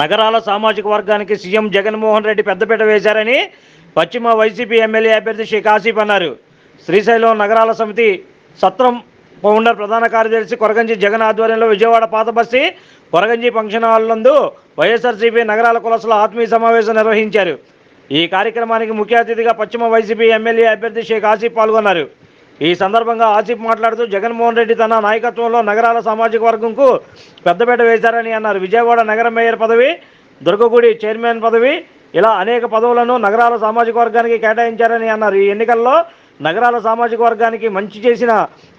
నగరాల సామాజిక వర్గానికి సీఎం జగన్మోహన్ రెడ్డి పెద్దపీట వేశారని పశ్చిమ వైసీపీ ఎమ్మెల్యే అభ్యర్థి షేక్ ఆసిఫ్ అన్నారు. శ్రీశైలం నగరాల సమితి సత్రం పౌండర్ ప్రధాన కార్యదర్శి కొరగంజి జగన్ ఆధ్వర్యంలో విజయవాడ పాత బస్సి కొరగంజి ఫంక్షన్ హాల్ నందు వైఎస్ఆర్సీపీ నగరాల కులసుల ఆత్మీయ సమావేశం నిర్వహించారు. ఈ కార్యక్రమానికి ముఖ్య అతిథిగా పశ్చిమ వైసీపీ ఎమ్మెల్యే అభ్యర్థి షేక్ ఆసిఫ్ పాల్గొన్నారు. ఈ సందర్భంగా ఆసిఫ్ మాట్లాడుతూ జగన్మోహన్ రెడ్డి తన నాయకత్వంలో నగరాల సామాజిక వర్గంకు పెద్దపేట వేశారని అన్నారు. విజయవాడ నగర మేయర్ పదవి దుర్గగుడి చైర్మన్ పదవి ఇలా అనేక పదవులను నగరాల సామాజిక వర్గానికి కేటాయించారని అన్నారు. ఈ ఎన్నికల్లో నగరాల సామాజిక వర్గానికి మంచి చేసిన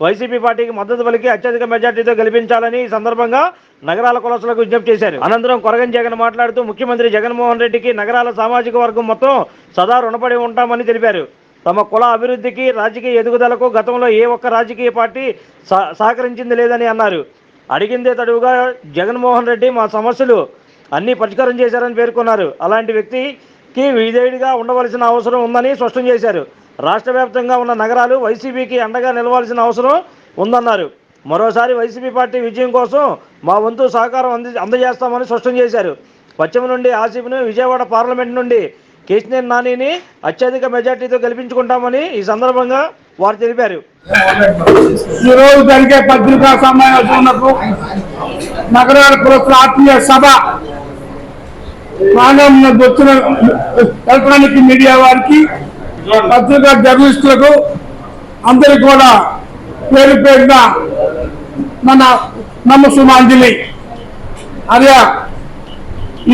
వైసీపీ పార్టీకి మద్దతు పలికి అత్యధిక మెజార్టీతో గెలిపించాలని ఈ సందర్భంగా నగరాల కులసులకు విజ్ఞప్తి చేశారు. అనంతరం కొరగం జగన్ మాట్లాడుతూ ముఖ్యమంత్రి జగన్మోహన్ రెడ్డికి నగరాల సామాజిక వర్గం మొత్తం సదా రుణపడి ఉంటామని తెలిపారు. తమ కుల అభివృద్ధికి రాజకీయ ఎదుగుదలకు గతంలో ఏ ఒక్క రాజకీయ పార్టీ సహ- సహకరించింది లేదని అన్నారు. అడిగిందే తడువుగా జగన్మోహన్ రెడ్డి మా సమస్యలు అన్నీ పరిష్కారం చేశారని పేర్కొన్నారు. అలాంటి వ్యక్తికి విధేయుడిగా ఉండవలసిన అవసరం ఉందని స్పష్టం చేశారు. రాష్ట్ర వ్యాప్తంగా ఉన్న నగరాలు వైసీపీకి అండగా నిలవాల్సిన అవసరం ఉందన్నారు. మరోసారి వైసీపీ పార్టీ విజయం కోసం మా వంతు సహకారం అంది అందజేస్తామని స్పష్టం చేశారు. పశ్చిమ నుండి ఆసిఫ్ను విజయవాడ పార్లమెంట్ నుండి కేసీఆర్ నానిని అత్యధిక మెజార్టీతో గెలిపించుకుంటామని ఈ సందర్భంగా వారు తెలిపారు. ఈ రోజు జరిగే పత్రికా సమావేశంలో నగరాల కులస్తుల ఆత్మీయ సభ ప్రాంగణంలో వచ్చిన ఎలక్ట్రానిక్ మీడియా వారికి పత్రికా జర్నలిస్టులకు అందరికి కూడా పేరు పేరున మన నమ్మసుమాంజలి అదే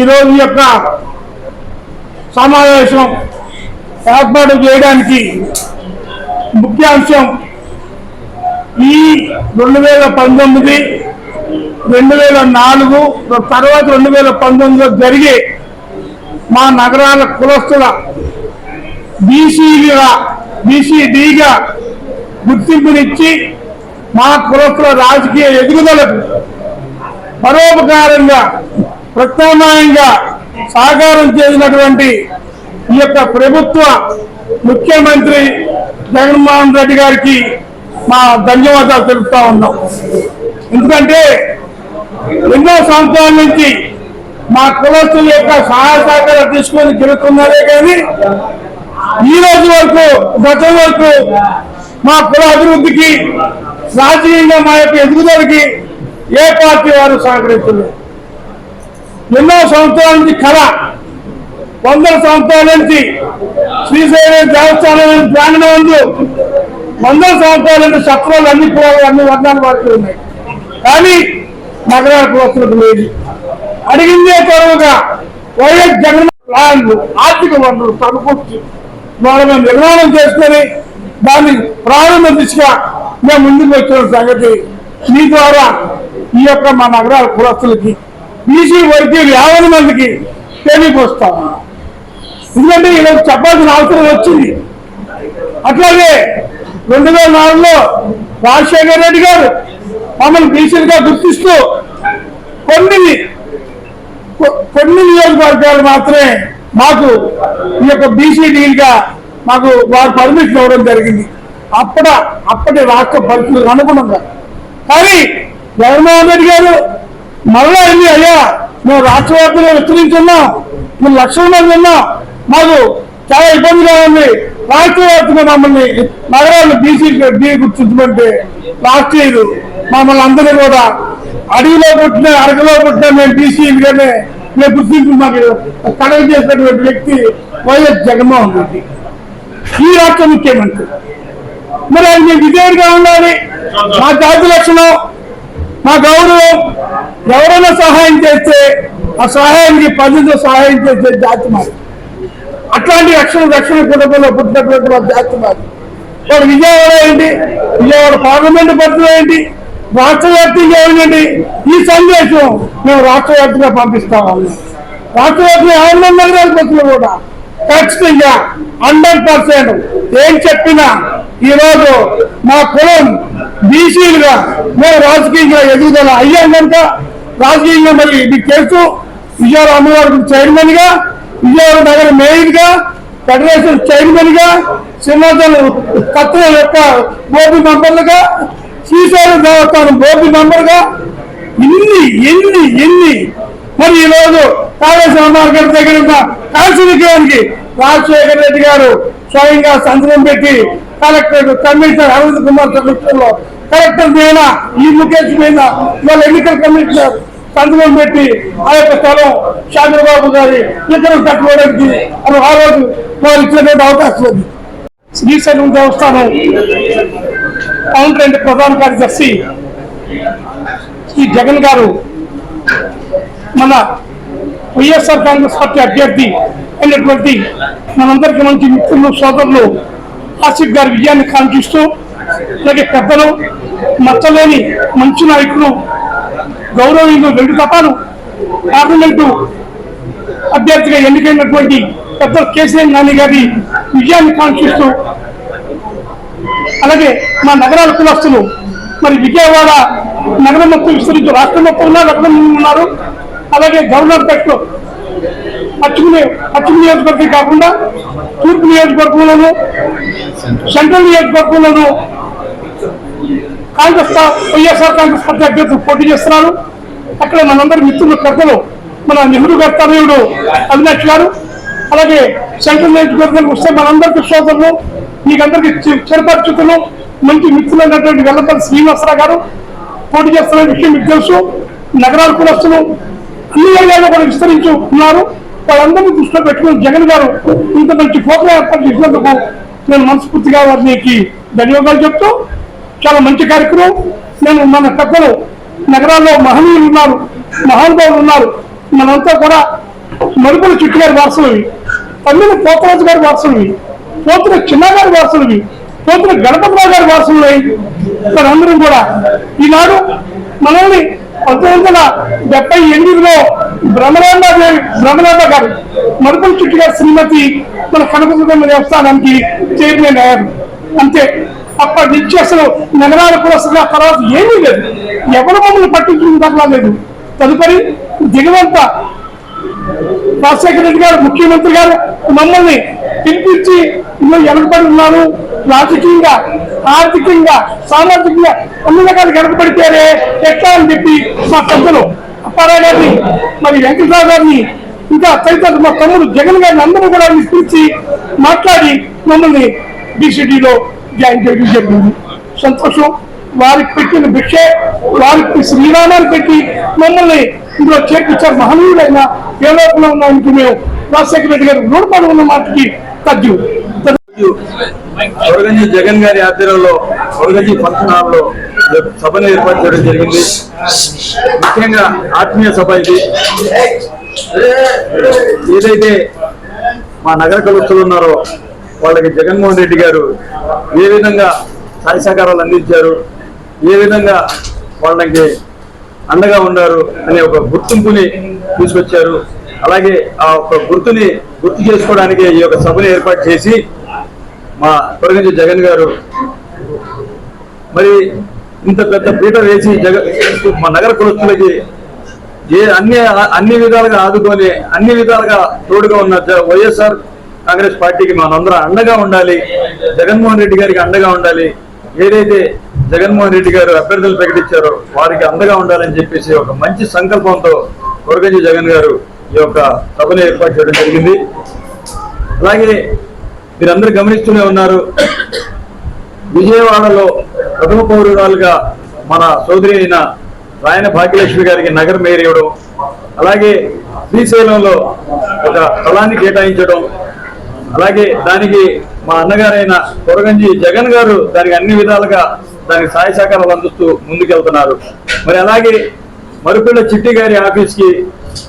ఈరోజు యొక్క సమావేశం ఏర్పాటు చేయడానికి ముఖ్యాంశం ఈ రెండు వేల పంతొమ్మిది రెండు వేల నాలుగు తర్వాత రెండు వేల పంతొమ్మిదిలో జరిగే మా నగరాల కులస్తుల బీసీగా బీసీడీగా గుర్తింపునిచ్చి మా కులస్తుల రాజకీయ ఎదుగుదలకు పరోపకారంగా ప్రత్యామ్నాయంగా సహకారం చేసినటువంటి ఈ యొక్క ప్రభుత్వ ముఖ్యమంత్రి జగన్మోహన్ రెడ్డి గారికి మా ధన్యవాదాలు తెలుపుతా ఉన్నాం. ఎందుకంటే ఎన్నో సంవత్సరాల నుంచి మా కులస్తుల యొక్క సహాయ సహకారం తీసుకొని గెలుతున్నారే కానీ ఈ రోజు వరకు గతం వరకు మా కుల అభివృద్ధికి రాజకీయంగా మా యొక్క ఎదుగుదలకి ఏ పార్టీ వారు సహకరించలేదు. ఎన్నో సంవత్సరాల నుంచి కళ వందల సంవత్సరాల నుంచి శ్రీశైలం దేవస్థానం ప్రాంగణం ఉంది వందల సంవత్సరాల నుంచి సత్రాలు అన్ని అన్ని వర్ణాలు వారికి ఉన్నాయి. కానీ నగరాల కులస్తులకు లేదు. అడిగిందే తరువుగా వైఎస్ జగన్ ప్లాన్లు ఆర్థిక వనరులు సమకూర్చి మనం నిర్మాణం చేసుకొని దాన్ని ప్రారంభ దిశగా మేము ముందుకు వచ్చిన సంగతి మీ ద్వారా ఈ యొక్క మా నగరాల కులస్తులకి బీసీ వర్గీయులు యాభై మందికి తెలియపోస్తాం ఎందుకంటే ఈరోజు చెప్పాల్సిన అవసరం వచ్చింది. అట్లాగే రెండు వేల నాలుగులో రాజశేఖర రెడ్డి గారు మమ్మల్ని బీసీలుగా గుర్తిస్తూ కొన్ని కొన్ని నియోజకవర్గాలు మాత్రమే మాకు ఈ యొక్క బీసీ డీల్గా మాకు వారు పర్మిషన్ ఇవ్వడం జరిగింది. అప్పట అప్పటి రాష్ట్ర పరిస్థితులకు అనుగుణంగా. కానీ జగన్మోహన్ రెడ్డి గారు మళ్ళా ఏంది అయ్యా మేము రాష్ట్ర వ్యాప్తంగా విస్తరించున్నాం మేము లక్షల మంది ఉన్నాం మాకు చాలా ఇబ్బందిగా ఉంది. రాష్ట్ర వ్యాప్తంగా మమ్మల్ని నగరాలను బీసీ డీ గుర్తించమంటే లాస్ట్ ఇయర్ మమ్మల్ని అందరినీ కూడా అడవిలో పుట్టిన అరకలో పుట్టిన మేము బీసీలుగానే మేము గుర్తింపు మాకు కడగ చేసినటువంటి వ్యక్తి వైఎస్ జగన్మోహన్ రెడ్డి. ఈ రాష్ట్ర ముఖ్యమంత్రి. మరి ఆయన మేము ఉండాలి. మా జాతి లక్షణం మా గౌరవం ఎవరైనా సహాయం చేస్తే ఆ సహాయానికి పదితో సహాయం చేసే జాతి మాది. అట్లాంటి రక్షణ రక్షణ కుటుంబంలో పుట్టినటువంటి మా జాతి మాది. వాడు విజయవాడ ఏంటి విజయవాడ పార్లమెంట్ పరిస్థితి ఏంటి రాష్ట్ర వ్యాప్తంగా ఏమిటండి ఈ సందేశం మేము రాష్ట్ర వ్యాప్తంగా పంపిస్తామని రాష్ట్ర వ్యాప్తంగా యాభై నగరాల బస్సులు కూడా ఖచ్చితంగా హండ్రెడ్ పర్సెంట్ ఏం చెప్పినా ఈరోజు మా కులం బీసీలుగా మేము రాజకీయంగా ఎదుగుదల అయ్యాం కనుక రాజకీయంగా మరి మీకు తెలుసు విజయవాడ అమ్మవారి చైర్మన్గా విజయవాడ నగర మేయర్గా ఫెడరేషన్ చైర్మన్గా సింహాచలం కత్తుల యొక్క బోర్డు మెంబర్లుగా శ్రీశైలం దేవస్థానం బోర్డు మెంబర్గా ఇన్ని ఎన్ని ఎన్ని మరి ఈ రోజు కాళేశ్వరరావు గారి దగ్గర ఉన్న కాల్సినికానికి రాజశేఖర రెడ్డి గారు స్వయంగా సంతకం పెట్టి కలెక్టర్ కమిషనర్ అరవింద్ కుమార్ సమక్షంలో కలెక్టర్ మీద ఈ ముఖేష్ మీద వాళ్ళ ఎన్నికల కమిషనర్ సంతకం పెట్టి ఆ యొక్క స్థలం చంద్రబాబు గారి ఇద్దరు కట్టుకోవడానికి అది ఆ రోజు వారు ఇచ్చినటువంటి అవకాశం ఉంది. శ్రీశైలం దేవస్థానం కౌంటర్ ప్రధాన కార్యదర్శి శ్రీ జగన్ గారు మన వైఎస్ఆర్ కాంగ్రెస్ పార్టీ అభ్యర్థి అయినటువంటి మనందరికీ మంచి మిత్రులు సోదరులు ఆసిఫ్ గారి విజయాన్ని కాంక్షిస్తూ అలాగే పెద్దలు మచ్చలేని మంచి నాయకులు గౌరవీయులు రెండు తపాలు పార్లమెంటు అభ్యర్థిగా ఎన్నికైనటువంటి పెద్దలు కేసీఆర్ నాని గారి విజయాన్ని కాంక్షిస్తూ అలాగే మా నగరాల కులస్తులు మరి విజయవాడ నగరం మొత్తం విస్తరించు రాష్ట్రం మొత్తం ఉన్నారు నగరం ఉన్నారు. అలాగే గవర్నర్ పెట్లో పచ్చుకునే నియో- నియోజకవర్గం కాకుండా తూర్పు నియోజకవర్గంలోను సెంట్రల్ నియోజకవర్గంలోను కాంగ్రెస్ వైఎస్ఆర్ కాంగ్రెస్ పార్టీ అభ్యర్థులు పోటీ చేస్తున్నారు. అక్కడ మనందరి మిత్రులు పెద్దలు మన నెహ్రూ గారి తనయుడు అవినాష్ గారు. అలాగే సెంట్రల్ నియోజకవర్గానికి వస్తే మనందరికీ సోదరులు మీకందరికీ చిరపరిచితులు మంచి మిత్రులైనటువంటి వెల్లపల్లి శ్రీనివాసరావు గారు పోటీ చేస్తున్న విషయం మీకు తెలుసు. నగరాల వస్తున్నాం అన్ని ఏరియాలో కూడా విస్తరించి ఉన్నారు. వాళ్ళందరినీ దృష్టిలో పెట్టుకుని జగన్ గారు ఇంత మంచి ప్రోగ్రాం ఏర్పాటు చేసినందుకు నేను మనస్ఫూర్తిగా వారికి ధన్యవాదాలు చెప్తూ చాలా మంచి కార్యక్రమం. నేను మన పెద్దలు నగరాల్లో మహనీయులు ఉన్నారు మహానుభావులు ఉన్నారు. మనంతా కూడా మరుపుల చుట్టు గారి వారసులవి. తమ్మిన పోతరాజు గారి వారసులవి. పోతుల చిన్న గారి వారసులవి. పోతుల గణపతిరావు గారి వారసులవి మనందరం కూడా ఈనాడు మనల్ని పంతొమ్మిది వందల డెబ్బై ఎనిమిదిలో భ్రమరాంబ దేవి భ్రమరాంబ గారు మరుపుల చుట్టు గారి శ్రీమతి మన కనకదుర్గమ్మ దేవస్థానానికి చైర్మన్ అయ్యారు. అంతే. అప్పటి నుంచి అసలు నెలవారు కోసం తర్వాత ఏమీ లేదు. ఎవరు మమ్మల్ని పట్టించుకుంటారా లేదు. తదుపరి దిగవంత రాజశేఖర రెడ్డి గారు ముఖ్యమంత్రి గారు మమ్మల్ని పిలిపించి నువ్వు వెనకబడి ఉన్నాను రాజకీయంగా ఆర్థికంగా సామాజికంగా అన్ని రకాలు వెనకబడితేనే ఎట్లా అని చెప్పి మా పెద్దలు అప్పారావు గారిని మరి వెంకటరావు గారిని ఇంకా తదితరులు మా తమ్ముడు జగన్ గారిని అందరూ కూడా పిలిచి మాట్లాడి మమ్మల్ని బీసీడీలో జాయిన్ చేయడం జరిగింది. సంతోషం. వారికి పెట్టిన భిక్ష వారికి శ్రీరామాన్ని పెట్టి మమ్మల్ని ఇందులో చేర్పించారు మహనీయుడైన ఏ లోపల ఉన్నానికి మేము రాజశేఖర రెడ్డి గారు రుణపడి ఉన్న మాటకి తగ్గు కొరగంజి జగన్ గారి ఆధ్వర్యంలో కొరగంజి ఫంక్షన్ హాల్లో సభను ఏర్పాటు చేయడం జరిగింది. ముఖ్యంగా ఆత్మీయ సభ ఇది. ఏదైతే మా నగర కలుస్తులు ఉన్నారో వాళ్ళకి జగన్మోహన్ రెడ్డి గారు ఏ విధంగా సహాయ సహకారాలు అందించారు ఏ విధంగా వాళ్ళకి అండగా ఉన్నారు అనే ఒక గుర్తింపుని తీసుకొచ్చారు. అలాగే ఆ ఒక గుర్తుని గుర్తు చేసుకోవడానికి ఈ యొక్క సభను ఏర్పాటు చేసి మా తొలగించి జగన్ గారు. మరి ఇంత పెద్ద పీట వేసి జగ మా నగర కులస్తులకి ఏ అన్ని అన్ని విధాలుగా ఆదుకొని అన్ని విధాలుగా తోడుగా ఉన్న జ- వైఎస్ఆర్ కాంగ్రెస్ పార్టీకి మనందరం అండగా ఉండాలి. జగన్మోహన్ రెడ్డి గారికి అండగా ఉండాలి. ఏదైతే జగన్మోహన్ రెడ్డి గారు అభ్యర్థులు ప్రకటించారో వారికి అండగా ఉండాలని చెప్పేసి ఒక మంచి సంకల్పంతో కొరగంజి జగన్ గారు ఈ యొక్క సభను ఏర్పాటు చేయడం జరిగింది. అలాగే మీరందరూ గమనిస్తూనే ఉన్నారు. విజయవాడలో ప్రథమ పౌరురాలుగా మన సోదరి అయిన రాయన భాగ్యలక్ష్మి గారికి నగర మేయర్ ఇవ్వడం అలాగే శ్రీశైలంలో ఒక స్థలాన్ని కేటాయించడం అలాగే దానికి మా అన్నగారైన కొరగంజి జగన్ గారు దానికి అన్ని విధాలుగా దానికి సహాయ సహకారాలు అందిస్తూ ముందుకెళ్తున్నారు. మరి అలాగే మరుపిల్ల చిట్టి గారి ఆఫీస్కి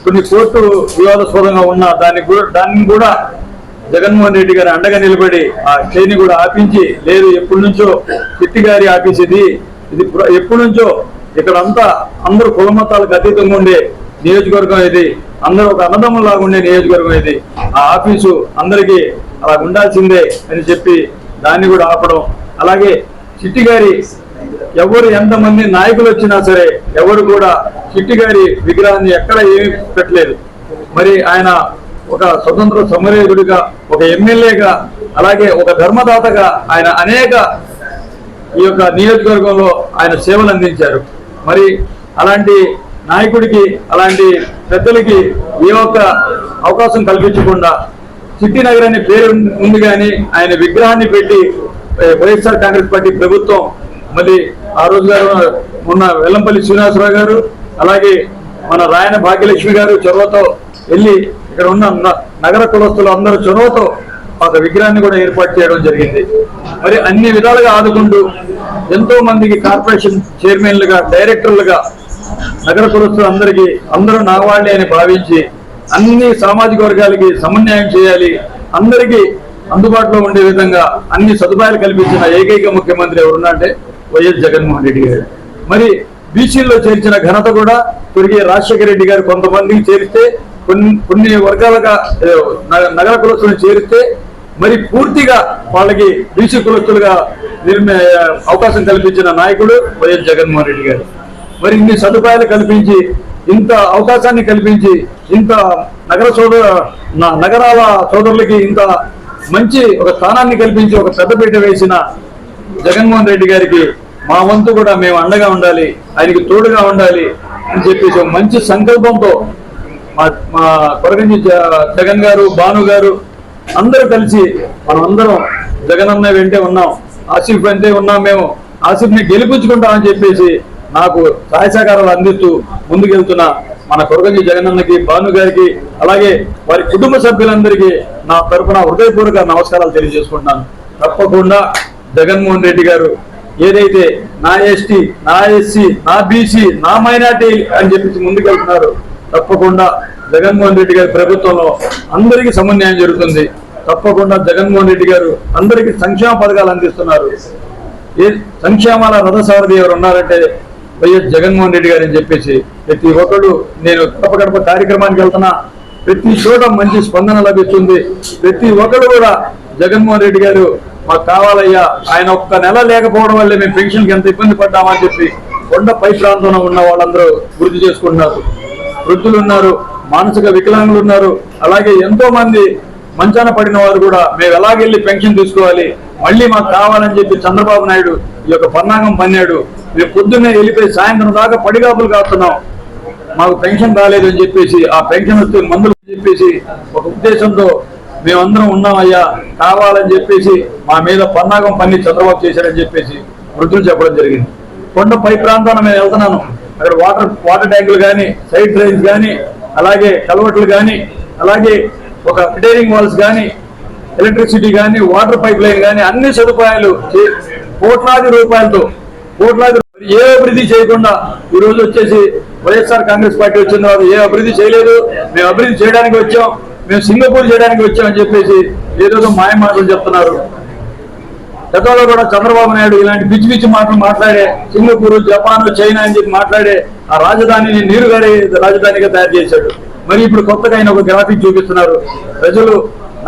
కొన్ని కోర్టు వివాదాస్పదంగా ఉన్న దాన్ని కూడా దాన్ని కూడా జగన్మోహన్ రెడ్డి గారు అండగా నిలబడి ఆ చైని కూడా ఆపించి లేదు ఎప్పటి నుంచో చిట్టి గారి ఆఫీస్ ఇది ఇది ఎప్పటి నుంచో ఇక్కడ అంతా అందరూ కులమతాలకు అతీతంగా ఉండే నియోజకవర్గం ఇది. అందరూ ఒక అన్నదమ్ములాగా ఉండే నియోజకవర్గం ఇది. ఆ ఆఫీసు అందరికీ అలా ఉండాల్సిందే అని చెప్పి దాన్ని కూడా ఆపడం. అలాగే చిట్టి గారి ఎవరు ఎంతమంది నాయకులు వచ్చినా సరే ఎవరు కూడా చిట్టి గారి విగ్రహాన్ని ఎక్కడ ఏమీ పెట్టలేదు. మరి ఆయన ఒక స్వతంత్ర సమరయుడిగా ఒక ఎమ్మెల్యేగా అలాగే ఒక ధర్మదాతగా ఆయన అనేక ఈ యొక్క నియోజకవర్గంలో ఆయన సేవలు అందించారు. మరి అలాంటి నాయకుడికి అలాంటి పెద్దలకి ఏ ఒక్క అవకాశం కల్పించకుండా చిట్టి నగర్ అనే పేరు ఉంది కానీ ఆయన విగ్రహాన్ని పెట్టి వైఎస్ఆర్ కాంగ్రెస్ పార్టీ ప్రభుత్వం మళ్ళీ ఆ రోజు గారు మొన్న వెల్లంపల్లి శ్రీనివాసరావు గారు అలాగే మన రాయన భాగ్యలక్ష్మి గారు చొరవతో వెళ్ళి ఇక్కడ ఉన్న నగర కులస్తులు అందరూ చొరవతో ఒక విగ్రహాన్ని కూడా ఏర్పాటు చేయడం జరిగింది. మరి అన్ని విధాలుగా ఆదుకుంటూ ఎంతో మందికి కార్పొరేషన్ చైర్మన్లుగా డైరెక్టర్లుగా నగర కులస్తులు అందరికీ అందరూ నావాళ్ళే అని భావించి అన్ని సామాజిక వర్గాలకి సమన్వయం చేయాలి. అందరికీ అందుబాటులో ఉండే విధంగా అన్ని సదుపాయాలు కల్పించిన ఏకైక ముఖ్యమంత్రి ఎవరున్నంటే వైఎస్ జగన్మోహన్ రెడ్డి గారు. మరి బీసీల్లో చేర్చిన ఘనత కూడా తిరిగి రాజశేఖర రెడ్డి గారు కొంతమందికి చేరిస్తే కొన్ని కొన్ని వర్గాలుగా నగర కులస్తులను చేరిస్తే మరి పూర్తిగా వాళ్ళకి బీసీ కులస్తులుగా అవకాశం కల్పించిన నాయకుడు వైఎస్ జగన్మోహన్ రెడ్డి గారు. మరి ఇన్ని సదుపాయాలు కల్పించి ఇంత అవకాశాన్ని కల్పించి ఇంత నగర సోదర నగరాల సోదరులకి ఇంత మంచి ఒక స్థానాన్ని కల్పించి ఒక పెద్దపీట వేసిన జగన్మోహన్ రెడ్డి గారికి మా వంతు కూడా మేము అండగా ఉండాలి ఆయనకి తోడుగా ఉండాలి అని చెప్పేసి మంచి సంకల్పంతో మా మా కొరగంజి జ- జగన్ గారు భాను గారు అందరూ కలిసి మనం అందరం జగన్ అన్న వెంటే ఉన్నాం ఆసిఫ్ వెంటే ఉన్నాం మేము. ఆసిఫ్ని గెలిపించుకుంటామని చెప్పేసి నాకు సహాయ సహకారాలు అందిస్తూ ముందుకెళ్తున్న మన కొరగంజి జగనన్నకి భాను గారికి అలాగే వారి కుటుంబ సభ్యులందరికీ నా తరపున హృదయపూర్వక నమస్కారాలు తెలియజేసుకుంటున్నాను. తప్పకుండా జగన్మోహన్ రెడ్డి గారు ఏదైతే నా ఎస్టీ నా ఎస్సీ నా బీసీ నా మైనార్టీ అని చెప్పేసి ముందుకెళ్తున్నారు తప్పకుండా జగన్మోహన్ రెడ్డి గారి ప్రభుత్వంలో అందరికీ సమన్వయం జరుగుతుంది. తప్పకుండా జగన్మోహన్ రెడ్డి గారు అందరికీ సంక్షేమ పథకాలు అందిస్తున్నారు. ఏ సంక్షేమాల రథసారథి ఎవరు ఉన్నారంటే వైఎస్ జగన్మోహన్ రెడ్డి గారు అని చెప్పేసి ప్రతి ఒక్కరు నేను గడప గడప కార్యక్రమానికి వెళ్తున్నా. ప్రతి చోట మంచి స్పందన లభిస్తుంది. ప్రతి ఒక్కరు కూడా జగన్మోహన్ రెడ్డి గారు మాకు కావాలయ్యా ఆయన ఒక్క నెల లేకపోవడం వల్లే మేము పెన్షన్కి ఎంత ఇబ్బంది పడ్డామని చెప్పి కొండ పై ప్రాంతంలో ఉన్న వాళ్ళందరూ గుర్తు చేసుకుంటున్నారు. వృద్ధులు ఉన్నారు మానసిక వికలాంగులు ఉన్నారు అలాగే ఎంతో మంది మంచాన పడిన వారు కూడా మేము ఎలాగెళ్ళి పెన్షన్ తీసుకోవాలి మళ్ళీ మాకు కావాలని చెప్పి చంద్రబాబు నాయుడు ఈ యొక్క పన్నాగం పన్నాడు మేము పొద్దున్నే వెళ్ళిపోయి సాయంత్రం దాకా పడిగాపులు కాస్తున్నాం మాకు పెన్షన్ రాలేదు అని చెప్పేసి ఆ పెన్షన్ వస్తే మందులు అని చెప్పేసి ఒక ఉద్దేశంతో మేమందరం ఉన్నామయ్యా కావాలని చెప్పేసి మా మీద పన్నాగం పన్ని చంద్రబాబు చేశారని చెప్పేసి వృద్ధులు చెప్పడం జరిగింది. కొండ పై ప్రాంతాన మేము వెళ్తున్నాను. అక్కడ వాటర్ వాటర్ ట్యాంకులు కానీ సైడ్ డ్రైన్స్ కానీ అలాగే కలవట్లు కానీ అలాగే ఒక రిటైరింగ్ వాల్స్ కానీ ఎలక్ట్రిసిటీ కానీ వాటర్ పైప్ లైన్ కానీ అన్ని సదుపాయాలు కోట్లాది రూపాయలతో కోట్లాది ఏ అభివృద్ధి చేయకుండా ఈ రోజు వచ్చేసి వైఎస్ఆర్ కాంగ్రెస్ పార్టీ వచ్చిన తర్వాత ఏ అభివృద్ధి చేయలేదు. మేము అభివృద్ధి చేయడానికి వచ్చాం. మేము సింగపూర్ చేయడానికి వచ్చాం అని చెప్పేసి ఏదో మాయ మాటలు చెప్తున్నారు. గతంలో కూడా చంద్రబాబు నాయుడు ఇలాంటి పిచ్చి పిచ్చి మాటలు మాట్లాడే సింగపూర్ జపాన్ చైనా అని చెప్పి మాట్లాడే ఆ రాజధానిని నీరుగాడే రాజధానిగా తయారు చేశాడు. మరి ఇప్పుడు కొత్తగా ఆయన ఒక గ్రాఫిక్ చూపిస్తున్నారు. ప్రజలు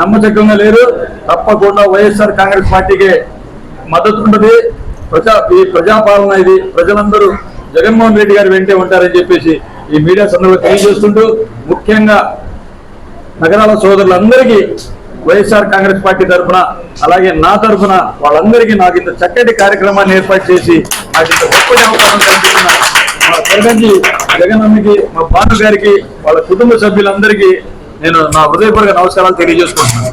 నమ్మచక్కంగా లేరు. తప్పకుండా వైఎస్ఆర్ కాంగ్రెస్ పార్టీకే మద్దతు ఉంటుంది. ప్రజా ఈ ప్రజాపాలన ఇది. ప్రజలందరూ జగన్మోహన్ రెడ్డి గారు వెంటే ఉంటారని చెప్పేసి ఈ మీడియా సందర్భంగా తెలియజేస్తుంటూ ముఖ్యంగా నగరాల సోదరులందరికీ వైఎస్ఆర్ కాంగ్రెస్ పార్టీ తరఫున అలాగే నా తరఫున వాళ్ళందరికీ నాకు ఇంత చక్కటి కార్యక్రమాన్ని ఏర్పాటు చేసి నాకు ఇంత గొప్పటి అవకాశం కల్పిస్తున్న మా తరగతి జగనమ్మకి మా భాను గారికి వాళ్ళ కుటుంబ సభ్యులందరికీ నేను నా హృదయపూర్వక నమస్కారాలు తెలియజేసుకుంటున్నాను.